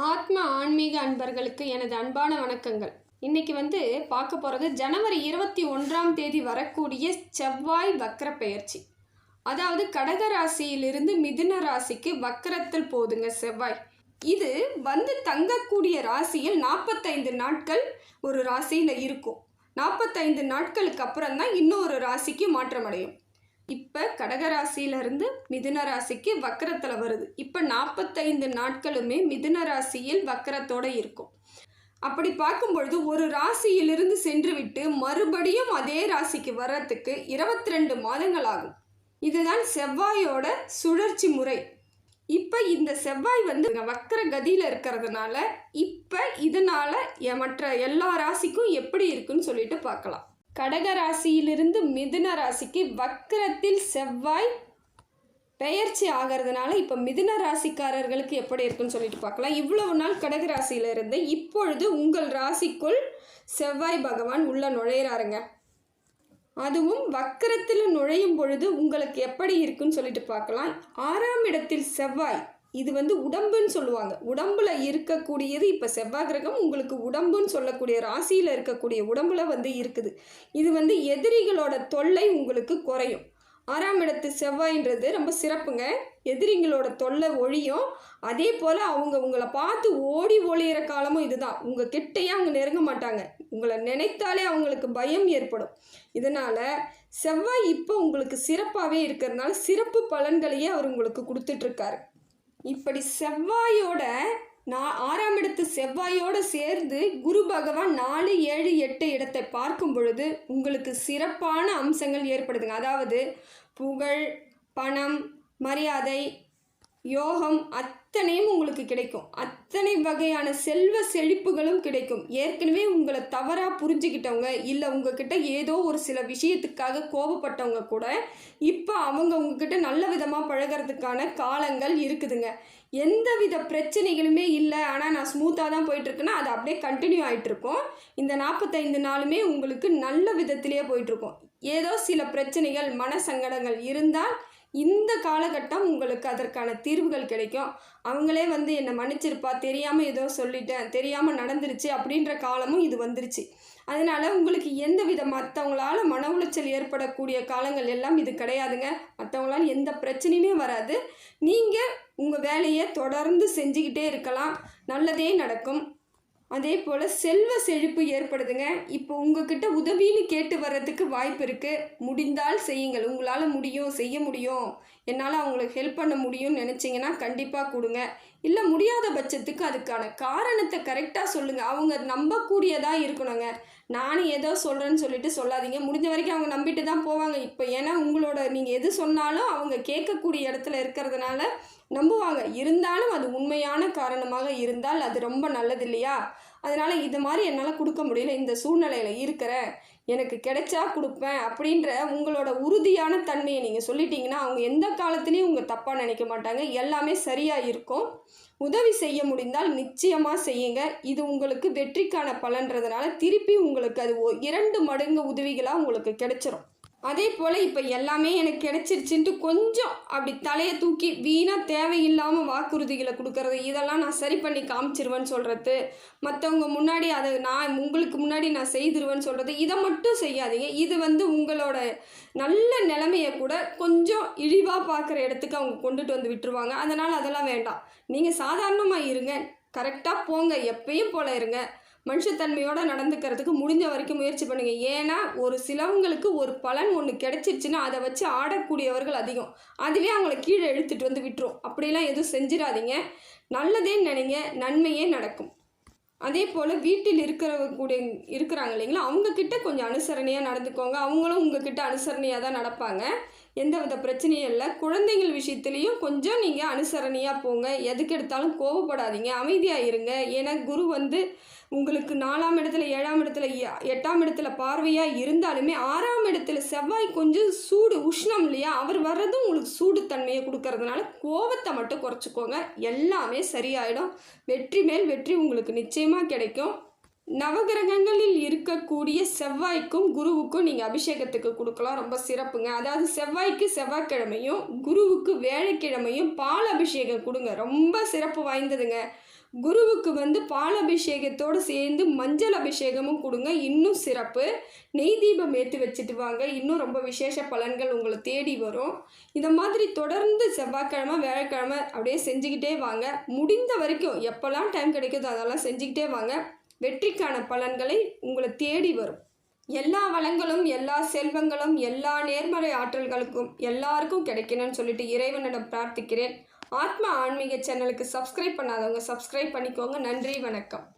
ஆத்ம ஆன்மீக அன்பர்களுக்கு எனது அன்பான வணக்கங்கள். இன்னைக்கு வந்து பார்க்க போகிறது ஜனவரி இருபத்தி ஒன்றாம் தேதி வரக்கூடிய செவ்வாய் வக்கர பெயர்ச்சி. அதாவது கடக ராசியிலிருந்து மிதுன ராசிக்கு வக்கரத்தில் போதுங்க செவ்வாய். இது வந்து தங்கக்கூடிய ராசியில் நாற்பத்தைந்து நாட்கள் ஒரு ராசியில் இருக்கும். நாற்பத்தைந்து நாட்களுக்கு அப்புறம் தான் இன்னொரு ராசிக்கு மாற்றமடையும். இப்போ கடகராசியிலிருந்து மிதுன ராசிக்கு வக்கரத்தில் வருது. இப்போ நாற்பத்தைந்து நாட்களுமே மிதுன ராசியில் வக்கரத்தோடு இருக்கும். அப்படி பார்க்கும் பொழுது ஒரு ராசியிலிருந்து சென்று விட்டு மறுபடியும் அதே ராசிக்கு வர்றதுக்கு இருபத்தி ரெண்டு மாதங்கள் ஆகும். இதுதான் செவ்வாயோட சுழற்சி முறை. இப்போ இந்த செவ்வாய் வந்து வக்கர கதியில் இருக்கிறதுனால இப்போ இதனால் மற்ற எல்லா ராசிக்கும் எப்படி இருக்குன்னு சொல்லிட்டு பார்க்கலாம். கடக ராசியிலிருந்து மிதுன ராசிக்கு வக்கரத்தில் செவ்வாய் பெயர்ச்சி ஆகிறதுனால இப்போ மிதுன ராசிக்காரர்களுக்கு எப்படி இருக்குன்னு சொல்லிட்டு பார்க்கலாம். இவ்வளவு நாள் கடக ராசியில இருந்து இப்பொழுது உங்கள் ராசிக்குள் செவ்வாய் பகவான் உள்ள நுழையிறாருங்க. அதுவும் வக்கரத்தில் நுழையும் பொழுது உங்களுக்கு எப்படி இருக்குன்னு சொல்லிட்டு பார்க்கலாம். ஆறாம் இடத்தில் செவ்வாய் இது வந்து உடம்புன்னு சொல்லுவாங்க. உடம்புல இருக்கக்கூடியது இப்போ செவ்வாய் கிரகம் உங்களுக்கு உடம்புன்னு சொல்லக்கூடிய ராசியில் இருக்கக்கூடிய உடம்புல வந்து இருக்குது. இது வந்து எதிரிகளோட தொல்லை உங்களுக்கு குறையும். ஆறாம் இடத்து செவ்வாயின்றது ரொம்ப சிறப்புங்க. எதிரிங்களோட தொல்லை ஒழியும். அதே போல் அவங்க உங்களை பார்த்து ஓடி ஒழியிற காலமும் இதுதான். உங்கள் கிட்டையே அவங்க நெருங்க மாட்டாங்க. உங்களை நினைத்தாலே அவங்களுக்கு பயம் ஏற்படும். இதனால் செவ்வாய் இப்போ உங்களுக்கு சிறப்பாகவே இருக்கிறதுனால சிறப்பு பலன்களையே அவர் உங்களுக்கு கொடுத்துட்ருக்காரு இப்படி செவ்வாயோட நான் ஆறாம் இடத்து செவ்வாயோடு சேர்ந்து குரு பகவான் நாலு ஏழு எட்டு இடத்தை பார்க்கும் பொழுது உங்களுக்கு சிறப்பான அம்சங்கள் ஏற்படுதுங்க. அதாவது புகழ் பணம் மரியாதை யோகம் அத்தனையும் உங்களுக்கு கிடைக்கும். அத்தனை வகையான செல்வ செழிப்புகளும் கிடைக்கும். ஏற்கனவே உங்களை தவறாக புரிஞ்சுக்கிட்டவங்க இல்லை உங்ககிட்ட ஏதோ ஒரு சில விஷயத்துக்காக கோபப்பட்டவங்க கூட இப்போ அவங்க உங்ககிட்ட நல்ல விதமாக பழகிறதுக்கான காலங்கள் இருக்குதுங்க. எந்த வித பிரச்சனைகளுமே இல்லை. ஆனால் நான் ஸ்மூத்தாக தான் போயிட்டுருக்குன்னா அது அப்படியே கண்டினியூ ஆகிட்டுருக்கும் இந்த நாற்பத்தைந்து நாளுமே உங்களுக்கு நல்ல விதத்திலேயே போயிட்டுருக்கும். ஏதோ சில பிரச்சனைகள் மன சங்கடங்கள் இருந்தால் இந்த காலகட்டம் உங்களுக்கு அதற்கான தீர்வுகள் கிடைக்கும். அவங்களே வந்து என்னை மன்னிச்சிருப்பா தெரியாமல் ஏதோ சொல்லிட்டேன் தெரியாமல் நடந்துருச்சு அப்படின்ற காலமும் இது வந்துருச்சு. அதனால் உங்களுக்கு எந்த வித மற்றவங்களால மன உளைச்சல் ஏற்படக்கூடிய காலங்கள் எல்லாம் இது கிடையாதுங்க. மற்றவங்களால் எந்த பிரச்சனையுமே வராது. நீங்கள் உங்கள் வேலையை தொடர்ந்து செஞ்சுக்கிட்டே இருக்கலாம். நல்லதே நடக்கும். அதே போல் செல்வ செழிப்பு ஏற்படுதுங்க. இப்போ உங்ககிட்ட உதவின்னு கேட்டு வர்றதுக்கு வாய்ப்பு இருக்குது முடிந்தால் செய்யுங்கள். உங்களால் முடியும் செய்ய முடியும். என்னால் அவங்களுக்கு ஹெல்ப் பண்ண முடியும்னு நினச்சிங்கன்னா கண்டிப்பாக கொடுங்க. இல்லை முடியாத பட்சத்துக்கு அதுக்கான காரணத்தை கரெக்டாக சொல்லுங்கள் அவங்க நம்பக்கூடியதாக இருக்கணுங்க. நானும் ஏதோ சொல்கிறேன்னு சொல்லிட்டு சொல்லாதீங்க. முடிஞ்ச வரைக்கும் அவங்க நம்பிட்டு தான் போவாங்க. இப்போ ஏன்னா உங்களோட நீங்கள் எது சொன்னாலும் அவங்க கேட்கக்கூடிய இடத்துல இருக்கிறதுனால நம்புவாங்க. இருந்தாலும் அது உண்மையான காரணமாக இருந்தால் அது ரொம்ப நல்லது இல்லையா? அதனால் இது மாதிரி என்னால் கொடுக்க முடியல. இந்த சூழ்நிலையில் இருக்கிறேன் எனக்கு கிடைச்சா கொடுப்பேன் அப்படின்ற உங்களோட உறுதியான தன்மையை நீங்கள் சொல்லிட்டீங்கன்னா அவங்க எந்த காலத்துலேயும் உங்கள் தப்பாக நினைக்க மாட்டாங்க. எல்லாமே சரியாக இருக்கும். உதவி செய்ய முடிந்தால் நிச்சயமாக செய்யுங்க. இது உங்களுக்கு வெற்றிக்கான பலன்றதுனால திருப்பி உங்களுக்கு அது ஒ- இரண்டு மடங்கு உதவிகளாக உங்களுக்கு கிடைச்சிரும். அதே போல் இப்போ எல்லாமே எனக்கு கிடச்சிருச்சுன்ட்டு கொஞ்சம் அப்படி தலையை தூக்கி வீணாக தேவையில்லாமல் வாக்குறுதிகளை கொடுக்கறது இதெல்லாம் நான் சரி பண்ணி காமிச்சிருவேன்னு சொல்கிறது மற்றவங்க முன்னாடி அதை நான் உங்களுக்கு முன்னாடி நான் செய்திருவேன்னு சொல்கிறது இதை மட்டும் செய்யாதீங்க. இது வந்து உங்களோட நல்ல நிலைமையை கூட கொஞ்சம் இழிவாக பார்க்குற இடத்துக்கு அவங்க கொண்டுட்டு வந்து விட்டுருவாங்க. அதனால் அதெல்லாம் வேண்டாம். நீங்கள் சாதாரணமாக இருங்க. கரெக்டாக போங்க. எப்பயும் போல இருங்க. மனுஷத்தன்மையோடு நடந்துக்கிறதுக்கு முடிஞ்ச வரைக்கும் முயற்சி பண்ணுங்கள் ஏன்னா ஒரு சிலவங்களுக்கு ஒரு பலன் ஒன்று கிடச்சிருச்சுன்னா அதை வச்சு ஆடக்கூடியவர்கள் அதிகம். அதுவே அவங்கள கீழே இழுத்துட்டு வந்து விட்டுரும். அப்படிலாம் எதுவும் செஞ்சிடாதீங்க. நல்லதே நினைங்க. நன்மையே நடக்கும். அதே போல் வீட்டில் இருக்கிறவங்க இருக்கிறாங்க இல்லைங்களா? அவங்கக்கிட்ட கொஞ்சம் அனுசரணையாக நடந்துக்கோங்க. அவங்களும் உங்ககிட்ட அனுசரணையாக தான் நடப்பாங்க. எந்த வித பிரச்சனையும் இல்லை. குழந்தைகள் விஷயத்துலேயும் கொஞ்சம் நீங்கள் அனுசரணையாக போங்க. எதுக்கு எடுத்தாலும் கோவப்படாதீங்க. அமைதியாக இருங்க. ஏன்னா குரு வந்து உங்களுக்கு நாலாம் இடத்துல ஏழாம் இடத்துல எ- எட்டாம் இடத்துல பார்வையாக இருந்தாலுமே ஆறாம் இடத்துல செவ்வாய் கொஞ்சம் சூடு உஷ்ணம் இல்லையா? அவர் வர்றதும் உங்களுக்கு சூடு தன்மையை கொடுக்கறதுனால கோவத்தை மட்டும் குறைச்சிக்கோங்க. எல்லாமே சரியாயிடும். வெற்றி மேல் வெற்றி உங்களுக்கு நிச்சயமாக கிடைக்கும். நவகிரகங்களில் இருக்கக்கூடிய செவ்வாய்க்கும் குருவுக்கும் நீங்கள் அபிஷேகத்துக்கு கொடுக்கலாம். ரொம்ப சிறப்புங்க. அதாவது செவ்வாய்க்கு செவ்வாய்க்கிழமையும் குருவுக்கு வேலைக்கிழமையும் பால் அபிஷேகம் கொடுங்க. ரொம்ப சிறப்பு வாய்ந்ததுங்க. குருவுக்கு வந்து பால் அபிஷேகத்தோடு சேர்ந்து மஞ்சள் அபிஷேகமும் கொடுங்க. இன்னும் சிறப்பு. நெய் தீபம் ஏற்றி வச்சுட்டு வாங்க. இன்னும் ரொம்ப விசேஷ பலன்கள் உங்களை தேடி வரும். இந்த மாதிரி தொடர்ந்து செவ்வாய்க்கிழமை வேலைக்கிழமை அப்படியே செஞ்சுக்கிட்டே வாங்க. முடிந்த வரைக்கும் எப்போல்லாம் டைம் கிடைக்குதோ அதெல்லாம் செஞ்சுக்கிட்டே வாங்க. வெற்றிக்கான பலன்களை உங்களை தேடி வரும். எல்லா வளங்களும் எல்லா செல்வங்களும் எல்லா நேர்மறை ஆற்றல்களுக்கும் எல்லாருக்கும் கிடைக்கணும்னு சொல்லிட்டு இறைவனிடம் பிரார்த்திக்கிறேன். ஆத்மா ஆன்மீக சேனலுக்கு சப்ஸ்கிரைப் பண்ணாதவங்க சப்ஸ்கிரைப் பண்ணிக்கோங்க. நன்றி வணக்கம்.